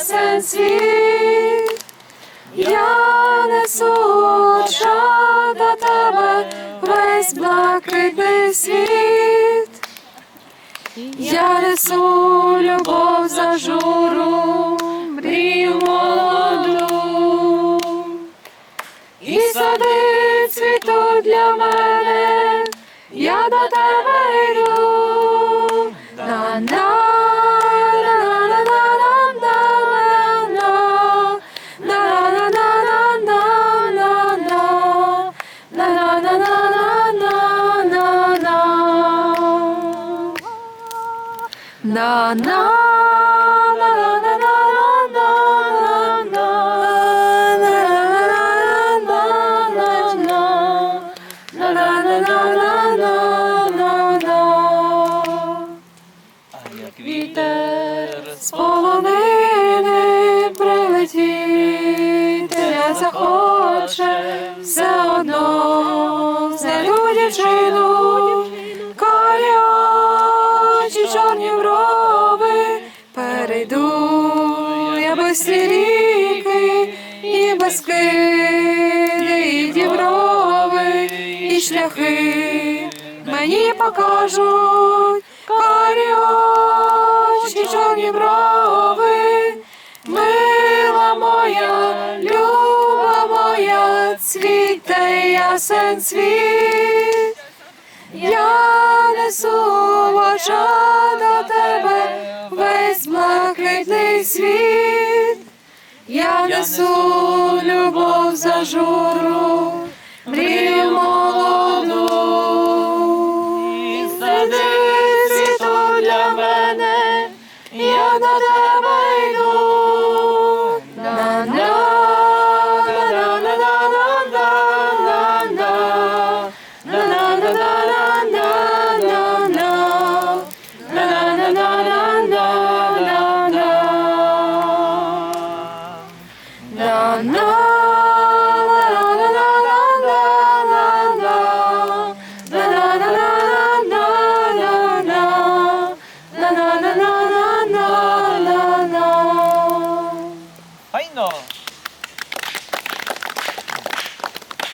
світ. Я несу оча до тебе весь блакитний світ. Я несу любов за журу, мрію молоду. І сади цвітуть для мене, я до тебе йду. No, no. Без ріки і без киди, і діброви, і шляхи мені покажуть карі очі, чорні брови, мила моя, люба моя, цвіте ясен світ. Я несу в до тебе весь блакитний світ. Я несу любов за журу, мрію молоду. І сади цвітуть для мене, я тебе no.